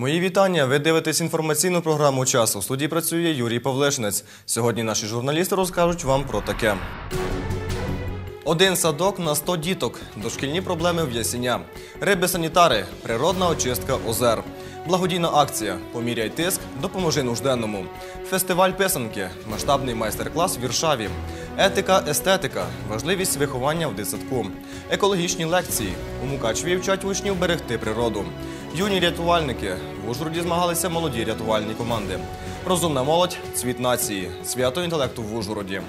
Мої вітання. Ви дивитесь інформаційну програму «Час». У студії працює Юрій Павлишнець. Сьогодні наші журналісти розкажуть вам про таке. Один садок на 100 діток. Дошкільні проблеми в Ясіня. Риби-санітари. Природна очистка озер. Благодійна акція Поміряй тиск, допоможи нужденному. Фестиваль писанки. Масштабний майстер-клас в Віршаві. Етика, естетика. Важливість виховання в дитсадку. Екологічні лекції. У Мукачеві вчать учнів берегти природу. Юні рятувальники. В Ужгороді змагалися молоді рятувальні команди. Розумна молодь цвіт нації. Свято інтелекту в Ужгороді.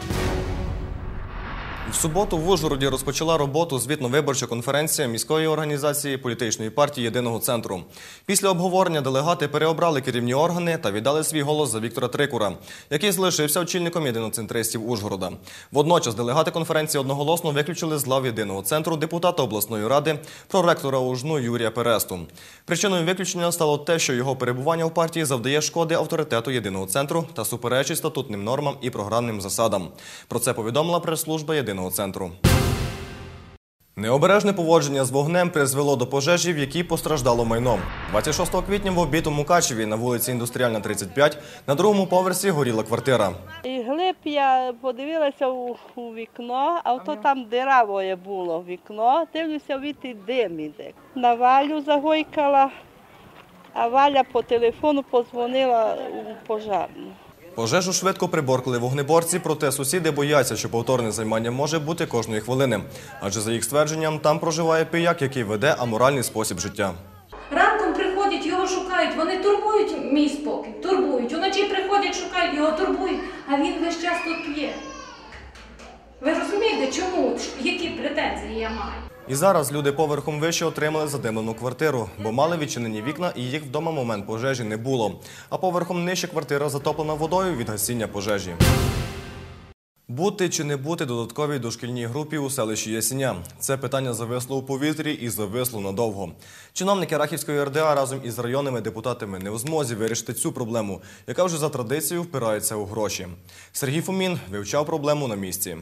В суботу в Ужгороді розпочала роботу звітно-виборча конференція міської організації політичної партії Єдиного центру. Після обговорення делегати переобрали керівні органи та віддали свій голос за Віктора Трикура, який залишився очільником єдиноцентристів Ужгорода. Водночас делегати конференції одноголосно виключили з лав єдиного центру депутата обласної ради проректора УЖНУ Юрія Пересту. Причиною виключення стало те, що його перебування в партії завдає шкоди авторитету єдиного центру та суперечить статутним нормам і програмним засадам. Про це повідомила прес-служба єдиного центру. Необережне поводження з вогнем призвело до пожежі, в якій постраждало майно. 26 квітня в обід у Мукачеві на вулиці Індустріальна, 35 на другому поверсі горіла квартира. І глиб я подивилася у, вікно, а то там диравоє було вікно, дивлюся, віти дим іде. На Валю загойкала, а Валя по телефону подзвонила у пожарну. Пожежу швидко приборкали вогнеборці, проте сусіди бояться, що повторне займання може бути кожної хвилини. Адже за їх ствердженням там проживає пияк, який веде аморальний спосіб життя. Ранком приходять, його шукають, вони турбують мій спокій, турбують. Уночі приходять, шукають, його турбують, а він весь час тут п'є. Ви розумієте, чому? Які претензії я маю? І зараз люди поверхом вище отримали задимлену квартиру, бо мали відчинені вікна і їх вдома момент пожежі не було. А поверхом нижче квартира затоплена водою від гасіння пожежі. Бути чи не бути додатковій дошкільній групі у селищі Ясіня? Це питання зависло у повітрі і зависло надовго. Чиновники Рахівської РДА разом із районними депутатами не у змозі вирішити цю проблему, яка вже за традицією впирається у гроші. Сергій Фомін вивчав проблему на місці.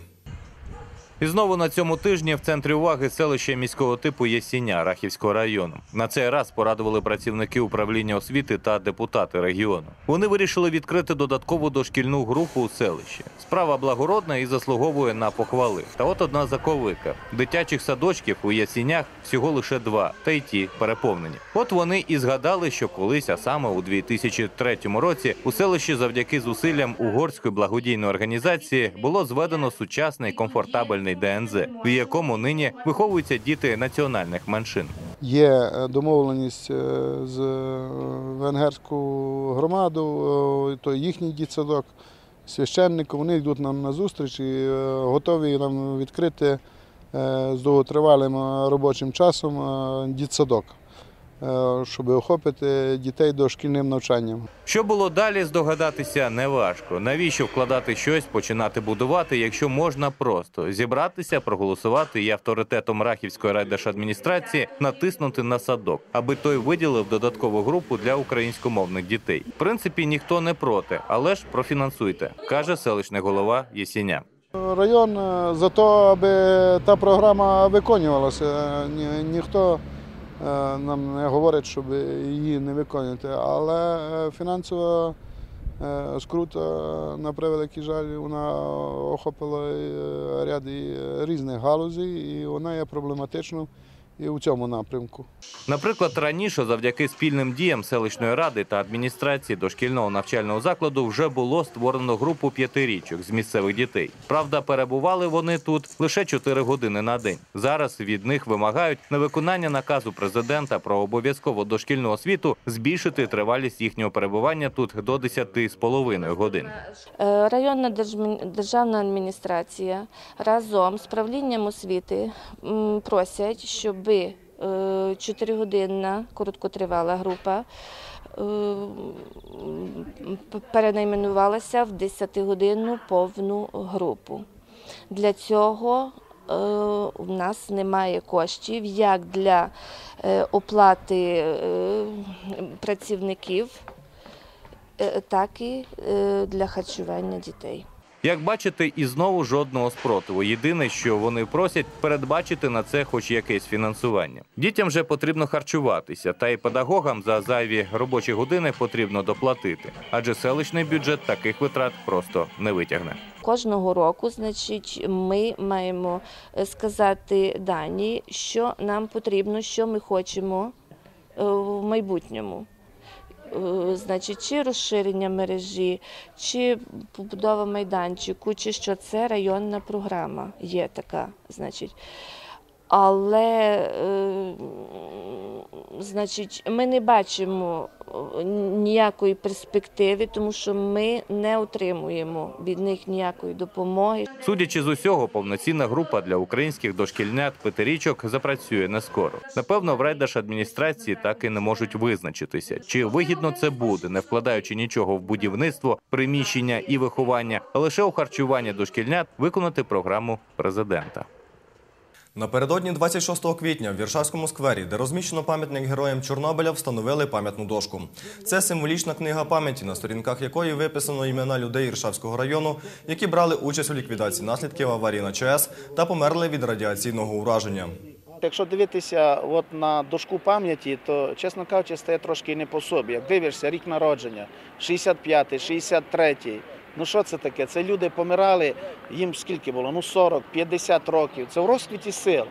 І знову на цьому тижні в центрі уваги селище міського типу Єсіня Рахівського району. На цей раз порадували працівники управління освіти та депутати регіону. Вони вирішили відкрити додаткову дошкільну групу у селищі. Справа благородна і заслуговує на похвали. Та от одна заковика: дитячих садочків у Ясінях всього лише два, та й ті переповнені. От вони і згадали, що колись, а саме у 2003 році, у селищі завдяки зусиллям угорської благодійної організації було зведено сучасний комфортабельний ДНЗ, в якому нині виховуються діти національних меншин. Є е, домовленість е, з е, венгерською громадою, то їхній дітсадок, священником. Вони йдуть нам на зустріч і готові нам відкрити з довготривалим робочим часом дітсадок, щоб охопити дітей дошкільним навчанням. Що було далі, здогадатися неважко. Навіщо вкладати щось, починати будувати, якщо можна просто зібратися, проголосувати і авторитетом Рахівської райдержадміністрації натиснути на садок, аби той виділив додаткову групу для українськомовних дітей. В принципі, ніхто не проти, але ж профінансуйте, каже селищний голова Єсіня. Район е, за те, аби та програма виконувалася. Е, Ні, ніхто е, нам не говорить, щоб її не виконувати. Але е, фінансова е, скрута, на превеликий жаль, вона охопила е, ряд різних галузей, і вона є проблематичною і у цьому напрямку. Наприклад, раніше, завдяки спільним діям селищної ради та адміністрації дошкільного навчального закладу, вже було створено групу п'ятирічок з місцевих дітей. Правда, перебували вони тут лише 4 години на день. Зараз від них вимагають на виконання наказу президента про обов'язкову дошкільну освіту збільшити тривалість їхнього перебування тут до 10,5 годин. Е, Районна державна адміністрація разом з правлінням освіти просять, щоб 4-годинна короткотривала група е, перенайменувалася в 10-годинну повну групу. Для цього е, у нас немає коштів як для е, оплати е, працівників, е, так і е, для харчування дітей. Як бачите, і знову жодного спротиву. Єдине, що вони просять, передбачити на це хоч якесь фінансування. Дітям вже потрібно харчуватися, та й педагогам за зайві робочі години потрібно доплатити, адже селищний бюджет таких витрат просто не витягне. Кожного року, значить, ми маємо е, сказати дані, що нам потрібно, що ми хочемо е, в майбутньому. Е, Значить, чи розширення мережі, чи побудова майданчику, чи що це районна програма є така, значить. Але, е, значить, ми не бачимо е, ніякої перспективи, тому що ми не отримуємо від них ніякої допомоги. Судячи з усього, повноцінна група для українських дошкільнят п'ятирічок запрацює не скоро. Напевно, в райдержадміністрації так і не можуть визначитися, чи вигідно це буде, не вкладаючи нічого в будівництво, приміщення і виховання, а лише у харчування дошкільнят виконати програму президента. Напередодні 26 квітня в Віршавському сквері, де розміщено пам'ятник героям Чорнобиля, встановили пам'ятну дошку. Це символічна книга пам'яті, на сторінках якої виписано імена людей Іршавського району, які брали участь у ліквідації наслідків аварії на ЧАЕС та померли від радіаційного ураження. Якщо дивитися от на дошку пам'яті, то, чесно кажучи, стає трошки не по собі. Як дивишся, рік народження, 65-й, 63-й. Ну що це таке? Це люди помирали, їм скільки було? Ну 40, 50 років. Це в розквіті сил.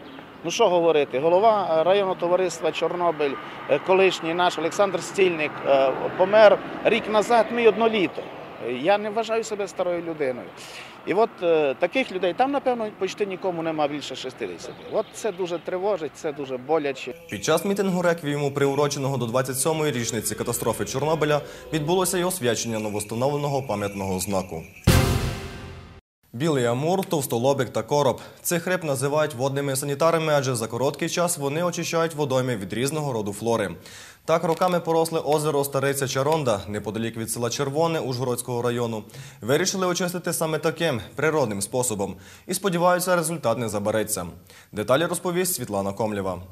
Ну що говорити? Голова е, районного товариства Чорнобиль, е, колишній наш Олександр Стільник, е, помер рік назад, ми одно літо. Я не вважаю себе старою людиною. І от е, таких людей там, напевно, почти нікому нема більше 60. От це дуже тривожить, це дуже боляче. Під час мітингу реквієму, приуроченого до 27-ї річниці катастрофи Чорнобиля, відбулося й освячення новостановленого пам'ятного знаку. Білий амур, товстолобик та короб. Цих риб називають водними санітарами, адже за короткий час вони очищають водойми від різного роду флори. Так роками поросле озеро Стариця Чаронда, неподалік від села Червоне Ужгородського району. Вирішили очистити саме таким природним способом. І сподіваються, результат не забереться. Деталі розповість Світлана Комлєва.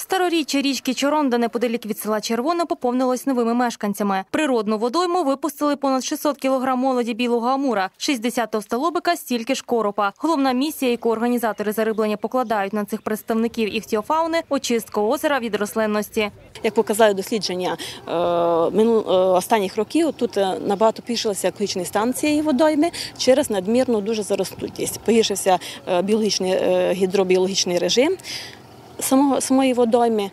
Староріччя річки Чоронда неподалік від села Червоне поповнилось новими мешканцями. Природну водойму випустили понад 600 кілограм молоді білого амура, 60 товстолобика, стільки ж коропа. Головна місія, яку організатори зариблення покладають на цих представників іхтіофауни – очистка озера від рослинності. Як показали дослідження е, е, останніх років, тут е, набагато пішилися екологічні станції водойми через надмірну дуже заростутість. Погіршився біологічний гідробіологічний режим самого самої водойми,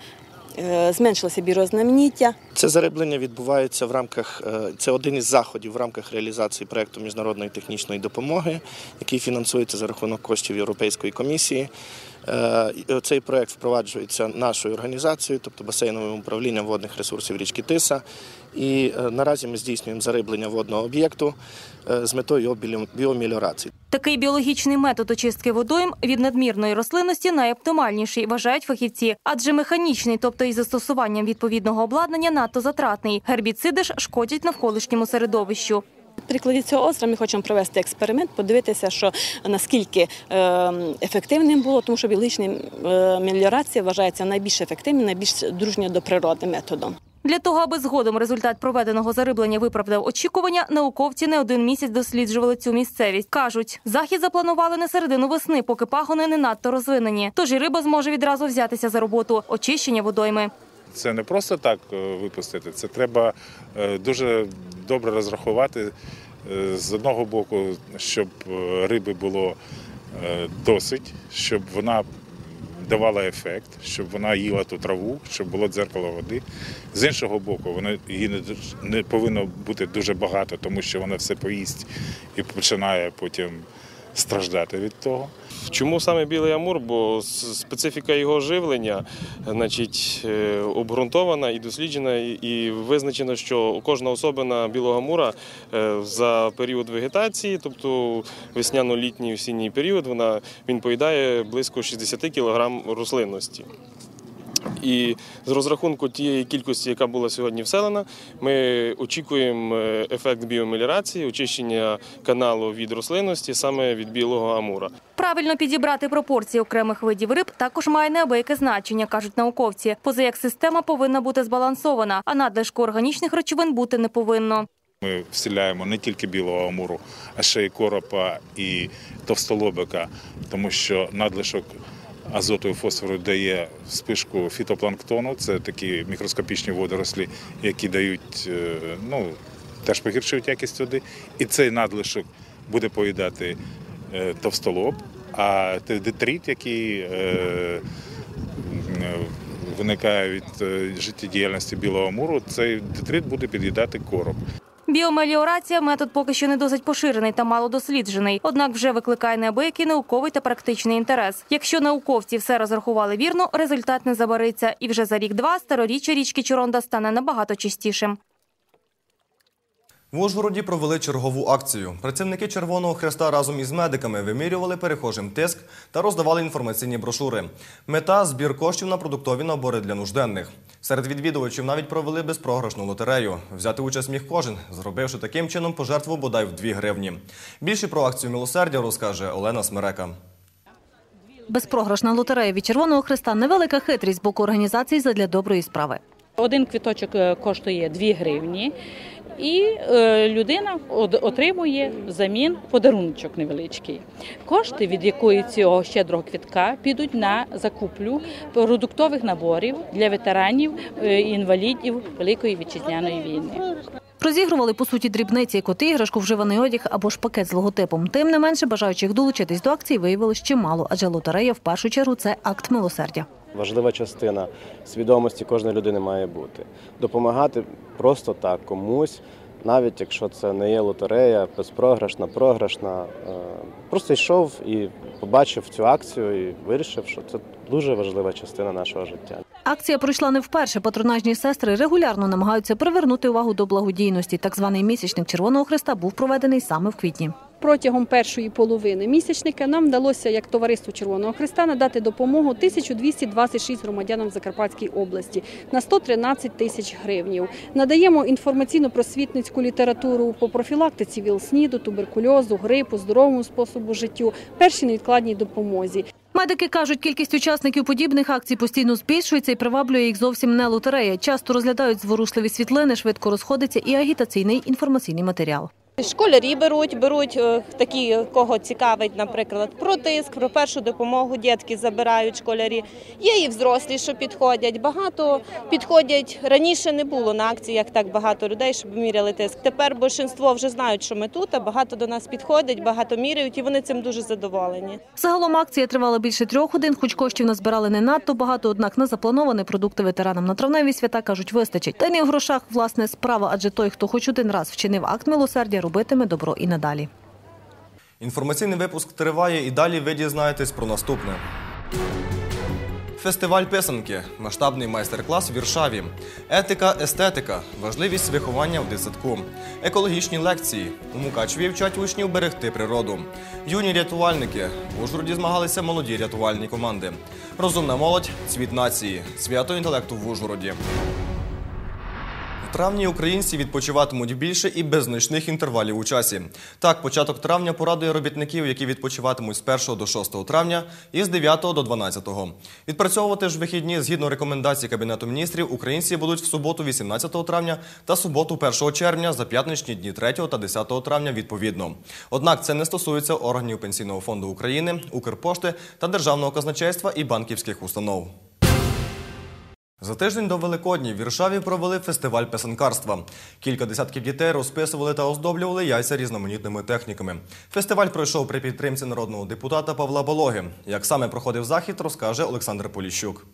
е, зменшилося біорознаманіття. Це зариблення відбувається в рамках е, це один із заходів в рамках реалізації проекту міжнародної технічної допомоги, який фінансується за рахунок коштів Європейської комісії. Е, Цей проект впроваджується нашою організацією, тобто басейновим управлінням водних ресурсів річки Тиса. І наразі ми здійснюємо зариблення водного об'єкту з метою біомеліорації. Такий біологічний метод очистки водойм від надмірної рослинності найоптимальніший, вважають фахівці. Адже механічний, тобто із застосуванням відповідного обладнання, надто затратний. Гербіциди ж шкодять навколишньому середовищу. Прикладі цього озера ми хочемо провести експеримент, подивитися, що наскільки е, ефективним було, тому що біологічна е, меліорація вважається найбільш ефективним, найбільш дружньою до природи методом. Для того, аби згодом результат проведеного зариблення виправдав очікування, науковці не один місяць досліджували цю місцевість. Кажуть, захід запланували на середину весни, поки пагони не надто розвинені. Тож і риба зможе відразу взятися за роботу очищення водойми. Це не просто так е, випустити, це треба е, дуже добре розрахувати е, з одного боку, щоб риби було досить, щоб вона давала ефект, щоб вона їла ту траву, щоб було дзеркало води. З іншого боку, вона її не, не повинно бути дуже багато, тому що вона все поїсть і починає потім страждати від того. Чому саме білий амур? Бо специфіка його живлення значить, е, обґрунтована і досліджена, і- визначено, що кожна особина білого амура е, за період вегетації, тобто весняно-літній осінній період, вона, він поїдає близько 60 кг рослинності. І з розрахунку тієї кількості, яка була сьогодні вселена, ми очікуємо е, ефект біомелірації, очищення каналу від рослинності саме від білого амура. Правильно підібрати пропорції окремих видів риб також має неабияке значення, кажуть науковці. Поза як система повинна бути збалансована, а надлишку органічних речовин бути не повинно. Ми вселяємо не тільки білого амуру, а ще й коропа і товстолобика, тому що надлишок азоту і фосфору дає спишку фітопланктону. Це такі мікроскопічні водорослі, які дають, е, ну, теж погіршують якість води. І цей надлишок буде поїдати е, товстолоб, а детрит, який е, виникає від життєдіяльності білого амуру, цей детрит буде під'їдати короб. Біомеліорація метод поки що не досить поширений та мало досліджений, однак вже викликає неабиякий науковий та практичний інтерес. Якщо науковці все розрахували вірно, результат не забариться, і вже за рік-два староріччя річки Чоронда стане набагато чистішим. В Ужгороді провели чергову акцію. Працівники Червоного Хреста разом із медиками вимірювали перехожим тиск та роздавали інформаційні брошури. Мета збір коштів на продуктові набори для нужденних. Серед відвідувачів навіть провели безпрограшну лотерею. Взяти участь міг кожен, зробивши таким чином пожертву бодай в 2 гривні. Більше про акцію милосердя розкаже Олена Смерека. Безпрограшна лотерея від Червоного Христа невелика хитрість з боку організації задля доброї справи. Один квіточок е, коштує 2 гривні, і е, людина отримує взамін подаруночок невеличкий. Кошти від якої цього щедрого квітка підуть на закуплю продуктових наборів для ветеранів е, і інвалідів Великої вітчизняної війни. Розігрували по суті дрібниці, коти, іграшку, вживаний одяг або ж пакет з логотипом. Тим не менше, бажаючих долучитись до акції виявилось чимало, адже лотерея в першу чергу це акт милосердя. Важлива частина свідомості кожної людини має бути. Допомагати просто так комусь, навіть якщо це не є лотерея, безпрограшна, програшна. Е, Просто йшов і побачив цю акцію і вирішив, що це дуже важлива частина нашого життя. Акція пройшла не вперше. Патронажні сестри регулярно намагаються привернути увагу до благодійності. Так званий місячник Червоного Христа був проведений саме в квітні. Протягом першої половини місячника нам вдалося, як товариству Червоного Христа, надати допомогу 1226 громадянам Закарпатській області на 113 тисяч гривнів. Надаємо інформаційно-просвітницьку літературу по профілактиці ВІЛ-СНІДу, туберкульозу, грипу, здоровому способу життю, першій невідкладній допомозі. Медики кажуть, кількість учасників подібних акцій постійно збільшується і приваблює їх зовсім не лотерея. Часто розглядають зворушливі світлини, швидко розходиться і агітаційний інформаційний матеріал. Школярі беруть, беруть е, такі, кого цікавить, наприклад, про тиск, про першу допомогу. Дітки забирають школярі. Є і взрослі, що підходять. Багато підходять раніше не було на акціях так багато людей, щоб міряли тиск. Тепер більшість вже знають, що ми тут, а багато до нас підходять, багато міряють, і вони цим дуже задоволені. Загалом акція тривала більше трьох годин, хоч коштів назбирали не надто багато, однак на заплановані продукти ветеранам на травневі свята кажуть, вистачить. Та й не в грошах власне справа, адже той, хто хоч один раз вчинив акт милосердя, робитиме добро і надалі. Інформаційний випуск триває і далі ви дізнаєтесь про наступне. Фестиваль писанки, масштабний майстер-клас в Віршаві, етика, естетика, важливість виховання в дитсадку, екологічні лекції. У Мукачеві вчать учнів берегти природу. Юні рятувальники. В Ужгороді змагалися молоді рятувальні команди. Розумна молодь, цвіт нації, свято інтелекту в Ужгороді. Травні українці відпочиватимуть більше і без значних інтервалів у часі. Так, початок травня порадує робітників, які відпочиватимуть з 1 до 6 травня і з 9 до 12. Відпрацьовувати ж вихідні згідно рекомендацій Кабінету міністрів українці будуть в суботу 18 травня та суботу 1 червня за п'ятничні дні 3 та 10 травня відповідно. Однак це не стосується органів Пенсійного фонду України, Укрпошти та Державного казначейства і банківських установ. За тиждень до Великодні в Віршаві провели фестиваль писанкарства. Кілька десятків дітей розписували та оздоблювали яйця різноманітними техніками. Фестиваль пройшов при підтримці народного депутата Павла Бологи. Як саме проходив захід, розкаже Олександр Поліщук.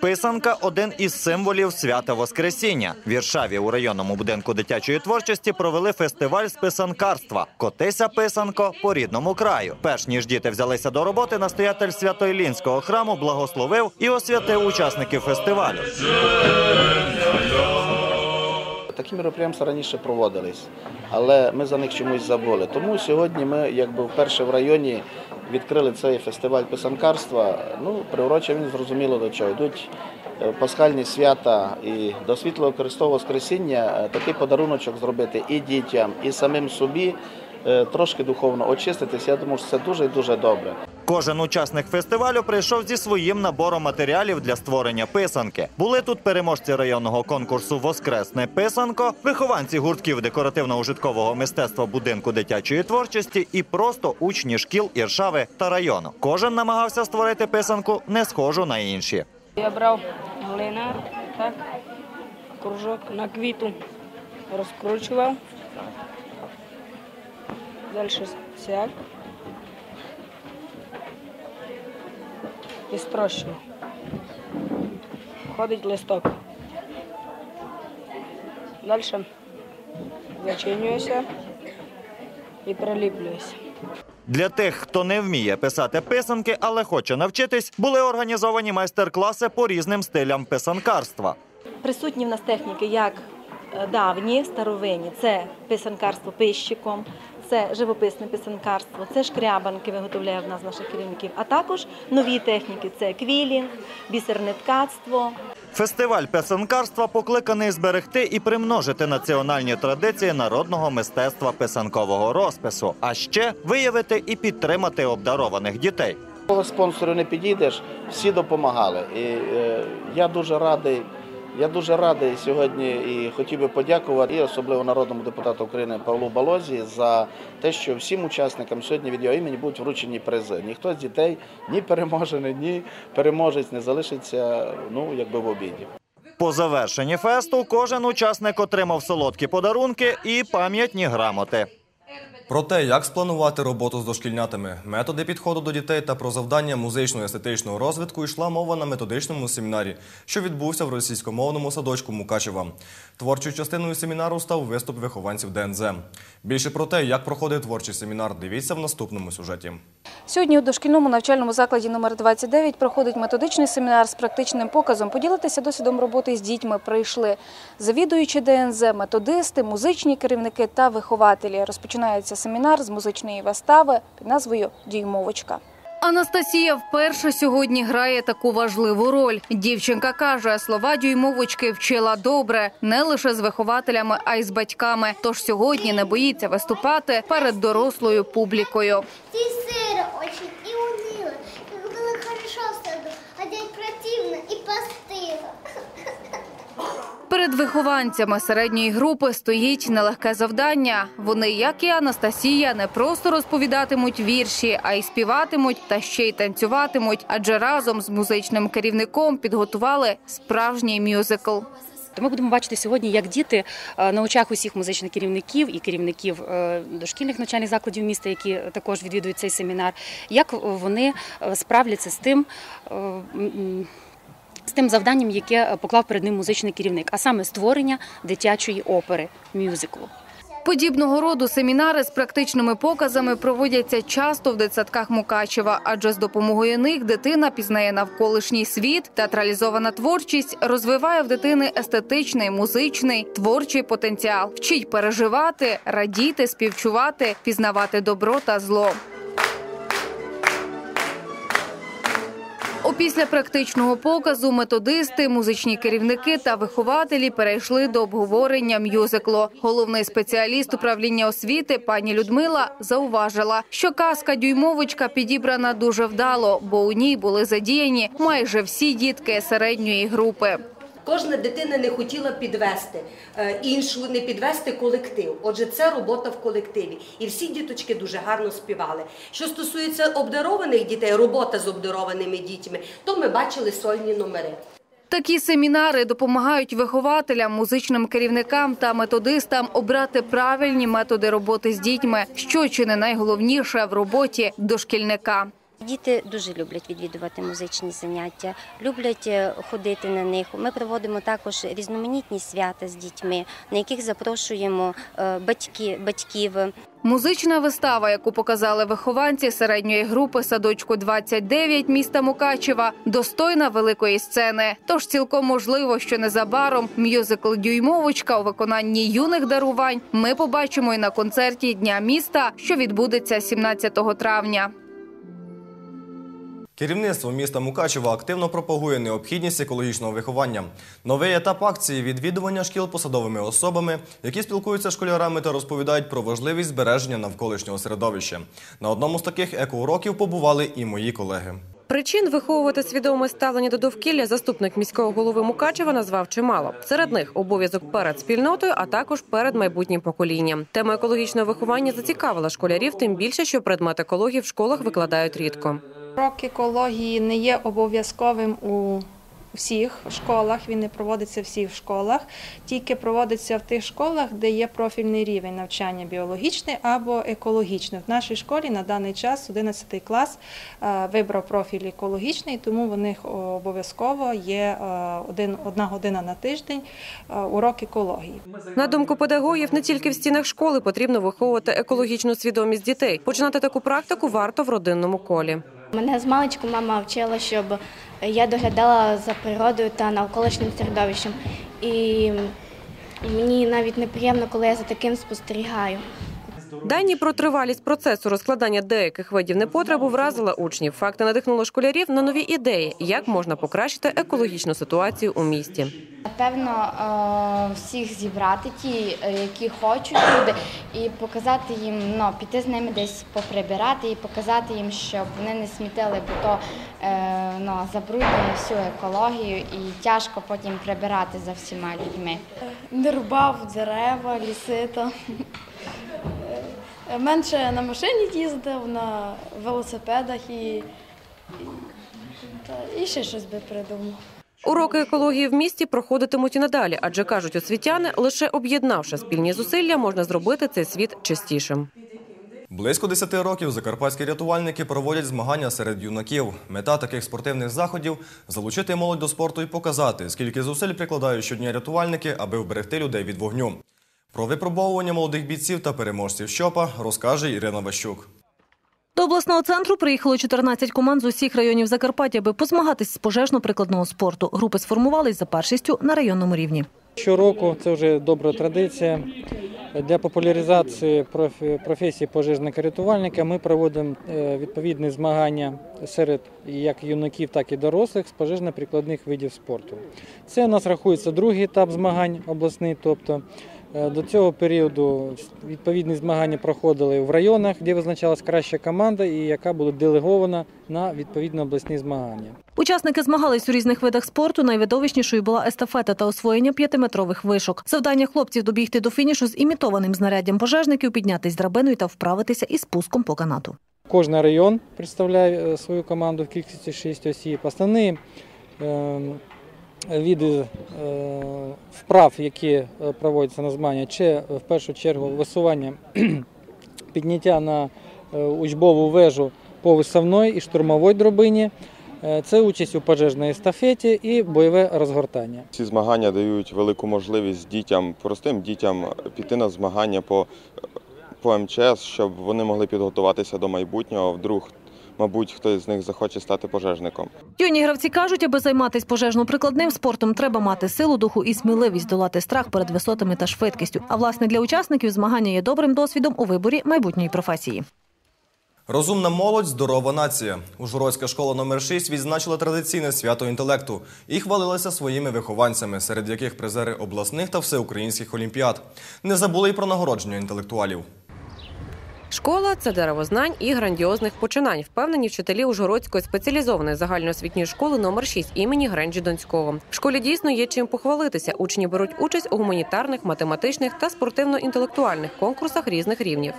Писанка один із символів свята Воскресіння. В Віршаві у районному будинку дитячої творчості провели фестиваль з писанкарства. Котися писанко по рідному краю. Перш ніж діти взялися до роботи, настоятель Свято-Іллінського храму благословив і освятив учасників фестивалю. Такі мероприємства раніше проводились, але ми за них чомусь забули. Тому сьогодні ми, якби вперше в районі, відкрили цей фестиваль писанкарства. Ну, приурочив він зрозуміло до чого. Йдуть е, пасхальні свята і до світлого Христового Воскресіння е, такий подаруночок зробити і дітям, і самим собі. е, Трошки духовно очиститись, я думаю, що це дуже і дуже добре. Кожен учасник фестивалю прийшов зі своїм набором матеріалів для створення писанки. Були тут переможці районного конкурсу Воскресне писанко, вихованці гуртків декоративно-ужиткового мистецтва будинку дитячої творчості і просто учні шкіл Іршави та району. Кожен намагався створити писанку не схожу на інші. Я брав глина, так, кружок на квіту розкручував. Далі сяк. І строщую. Ходить листок. Далі зачинююся і приліплююся. Для тих, хто не вміє писати писанки, але хоче навчитись, були організовані майстер-класи по різним стилям писанкарства. Присутні в нас техніки як е, давні, старовинні, це писанкарство пищиком, це живописне писанкарство, це шкрябанки виготовляє в нас наших керівників, а також нові техніки це квілінг, бісерне ткацтво. Фестиваль писанкарства покликаний зберегти і примножити національні традиції народного мистецтва писанкового розпису, а ще виявити і підтримати обдарованих дітей. Кого спонсору не підійдеш, всі допомагали. І е, я дуже радий. Я дуже радий сьогодні і хотів би подякувати і особливо народному депутату України Павлу Балозі за те, що всім учасникам сьогодні від його імені будуть вручені призи. Ніхто з дітей ні переможений, ні переможець не залишиться ну якби в обіді. По завершенні фесту кожен учасник отримав солодкі подарунки і пам'ятні грамоти. Про те, як спланувати роботу з дошкільнятами, методи підходу до дітей та про завдання музично-естетичного розвитку йшла мова на методичному семінарі, що відбувся в російськомовному садочку Мукачева. Творчою частиною семінару став виступ вихованців ДНЗ. Більше про те, як проходив творчий семінар, дивіться в наступному сюжеті. Сьогодні у дошкільному навчальному закладі номер 29 проходить методичний семінар з практичним показом. Поділитися досвідом роботи з дітьми прийшли завідуючі ДНЗ, методисти, музичні керівники та вихователі. Розпочинається семінар з музичної вистави під назвою Діймовочка. Анастасія вперше сьогодні грає таку важливу роль. Дівчинка каже, слова дюймовочки вчила добре, не лише з вихователями, а й з батьками. Тож сьогодні не боїться виступати перед дорослою публікою. Перед вихованцями середньої групи стоїть нелегке завдання. Вони, як і Анастасія, не просто розповідатимуть вірші, а й співатимуть та ще й танцюватимуть, адже разом з музичним керівником підготували справжній мюзикл. Ми будемо бачити сьогодні, як діти е, на очах усіх музичних керівників і керівників е, дошкільних навчальних закладів міста, які також відвідують цей семінар, як вони е, справляться з тим. Е, З тим завданням, яке поклав перед ним музичний керівник, а саме створення дитячої опери мюзиклу. Подібного роду семінари з практичними показами проводяться часто в дитсадках Мукачева, адже з допомогою них дитина пізнає навколишній світ, театралізована творчість розвиває в дитини естетичний, музичний, творчий потенціал, вчить переживати, радіти, співчувати, пізнавати добро та зло. Опісля практичного показу методисти, музичні керівники та вихователі перейшли до обговорення мюзиклу. Головний спеціаліст управління освіти пані Людмила зауважила, що казка дюймовочка підібрана дуже вдало, бо у ній були задіяні майже всі дітки середньої групи. Кожна дитина не хотіла підвести е, іншу, не підвести колектив. Отже, це робота в колективі. І всі діточки дуже гарно співали. Що стосується обдарованих дітей, робота з обдарованими дітьми, то ми бачили сольні номери. Такі семінари допомагають вихователям, музичним керівникам та методистам обрати правильні методи роботи з дітьми, що чи не найголовніше в роботі дошкільника. Діти дуже люблять відвідувати музичні заняття, люблять е, ходити на них. Ми проводимо також різноманітні свята з дітьми, на яких запрошуємо е, батьки, батьків. Музична вистава, яку показали вихованці середньої групи садочку 29 міста Мукачева, достойна великої сцени. Тож цілком можливо, що незабаром мюзикл Дюймовочка у виконанні юних дарувань ми побачимо і на концерті Дня міста, що відбудеться 17 травня. Керівництво міста Мукачева активно пропагує необхідність екологічного виховання. Новий етап акції відвідування шкіл посадовими особами, які спілкуються з школярами та розповідають про важливість збереження навколишнього середовища. На одному з таких екоуроків побували і мої колеги. Причин виховувати свідоме ставлення до довкілля заступник міського голови Мукачева назвав чимало. Серед них обов'язок перед спільнотою, а також перед майбутнім поколінням. Тема екологічного виховання зацікавила школярів, тим більше, що предмет екології в школах викладають рідко. Урок екології не є обов'язковим у всіх школах, він не проводиться в всіх школах, тільки проводиться в тих школах, де є профільний рівень навчання біологічний або екологічний. В нашій школі на даний час 11 клас е, вибрав профіль екологічний, тому в них обов'язково є е, один, одна година на тиждень е, урок екології. На думку педагогів, не тільки в стінах школи потрібно виховувати екологічну свідомість дітей. Починати таку практику варто в родинному колі. Мене з маличку мама вчила, щоб я доглядала за природою та навколишнім середовищем. І мені навіть неприємно, коли я за таким спостерігаю. Дані про тривалість процесу розкладання деяких видів непотребу вразила учнів. Факти надихнули школярів на нові ідеї, як можна покращити екологічну ситуацію у місті. Напевно, е, всіх зібрати ті, е, які хочуть люди, і показати їм, ну, піти з ними десь поприбирати і показати їм, щоб вони не смітили, бо то е, ну, забруднює всю екологію і тяжко потім прибирати за всіма людьми. Не рубав дерева, ліси та менше на машині їздив, на велосипедах і, і, та, і ще щось би придумав. Уроки екології в місті проходитимуть і надалі, адже кажуть освітяни, лише об'єднавши спільні зусилля, можна зробити цей світ чистішим. Близько 10 років закарпатські рятувальники проводять змагання серед юнаків. Мета таких спортивних заходів залучити молодь до спорту і показати, скільки зусиль прикладають щодня рятувальники, аби вберегти людей від вогню. Про випробовування молодих бійців та переможців щопа розкаже Ірина Ващук. До обласного центру приїхало 14 команд з усіх районів Закарпаття, аби позмагатись з пожежно-прикладного спорту. Групи сформувались за першістю на районному рівні. Щороку це вже добра традиція. Для популяризації професії пожежника-рятувальника ми проводимо е, відповідні змагання серед як юнаків, так і дорослих з пожежно-прикладних видів спорту. Це у нас рахується другий етап змагань обласний, тобто до цього періоду відповідні змагання проходили в районах, де визначалась краща команда і яка була делегована на відповідні обласні змагання. Учасники змагались у різних видах спорту. Найвидовищнішою була естафета та освоєння п'ятиметрових вишок. Завдання хлопців добігти до фінішу з імітованим знаряддям пожежників, піднятись драбиною та вправитися із спуском по канату. Кожен район представляє е, свою команду в кількості 6 осіб. Основні е, види е, вправ, які е, проводяться на змагання, це в першу чергу висування підняття на е, учбову вежу по висувної і штурмовій драбині. Е, Це участь у пожежній естафеті і бойове розгортання. Ці змагання дають велику можливість дітям, простим дітям піти на змагання по, по МЧС, щоб вони могли підготуватися до майбутнього. Вдруг, мабуть, хтось з них захоче стати пожежником. Юні гравці кажуть, аби займатися пожежно-прикладним спортом, треба мати силу духу і сміливість долати страх перед висотами та швидкістю. А власне для учасників змагання є добрим досвідом у виборі майбутньої професії. Розумна молодь, здорова нація. Ужгородська школа номер 6 відзначила традиційне свято інтелекту і хвалилася своїми вихованцями, серед яких призери обласних та всеукраїнських олімпіад. Не забули й про нагородження інтелектуалів. Школа це дерево знань і грандіозних починань. Впевнені вчителі Ужгородської спеціалізованої загальноосвітньої школи номер 6 імені Гренджі Донського. В школі дійсно є чим похвалитися. Учні беруть участь у гуманітарних, математичних та спортивно-інтелектуальних конкурсах різних рівнів.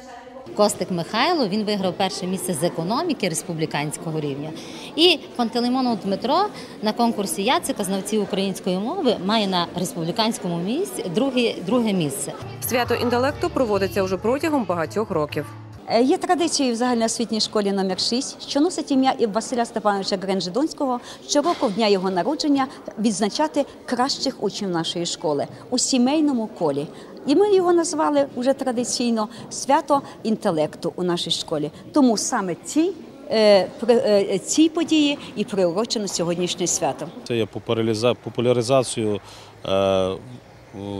Костик Михайло він виграв перше місце з економіки республіканського рівня. І Пантелеймонов Дмитро на конкурсі Яцика знавці української мови має на республіканському місці друге, друге місце. Свято інтелекту проводиться вже протягом багатьох років. Е, Є традицією в загальноосвітній школі номер 6, що носить ім'я і Василя Степановича Гренжидонського, щороку в дня його народження відзначати кращих учнів нашої школи у сімейному колі. І ми його назвали вже традиційно свято інтелекту у нашій школі. Тому саме ці, е, е, ці події і приурочено сьогоднішнє свято. Це є популяриза- популяризацію е,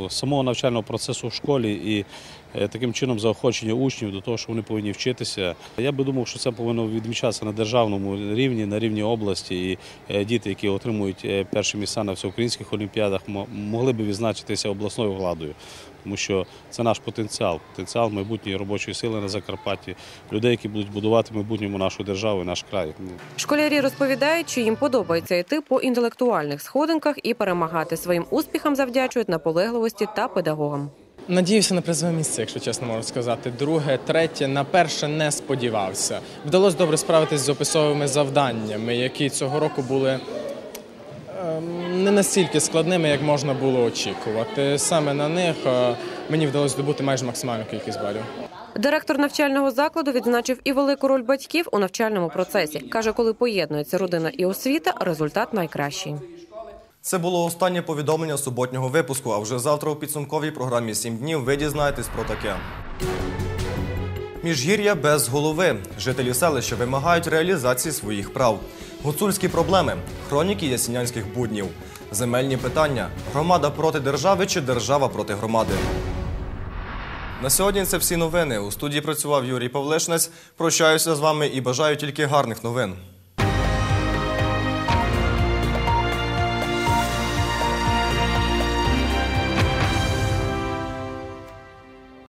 самого навчального процесу в школі і таким чином заохочення учнів до того, що вони повинні вчитися. Я би думав, що це повинно відмічатися на державному рівні, на рівні області. І е, діти, які отримують е, перші місця на всеукраїнських олімпіадах, могли би відзначитися обласною владою. Тому що це наш потенціал, потенціал майбутньої робочої сили на Закарпатті, людей, які будуть будувати майбутньому нашу державу і наш край. Школярі розповідають, що їм подобається йти по інтелектуальних сходинках і перемагати своїм успіхам завдячують наполегливості та педагогам. Надіявся на призове місце, якщо чесно можу сказати. Друге, третє, на перше не сподівався. Вдалося добре справитись з описовими завданнями, які цього року були ем, не настільки складними, як можна було очікувати. Саме на них е, мені вдалося здобути майже максимальну кількість балів. Директор навчального закладу відзначив і велику роль батьків у навчальному процесі. каже, коли поєднується родина і освіта, результат найкращий. Це було останнє повідомлення суботнього випуску. А вже завтра у підсумковій програмі «7 днів ви дізнаєтесь про таке. Міжгір'я без голови. Жителі селища вимагають реалізації своїх прав. Гуцульські проблеми, хроніки ясінянських буднів, земельні питання, громада проти держави чи держава проти громади. На сьогодні це всі новини. У студії працював Юрій Павлишнець. Прощаюся з вами і бажаю тільки гарних новин.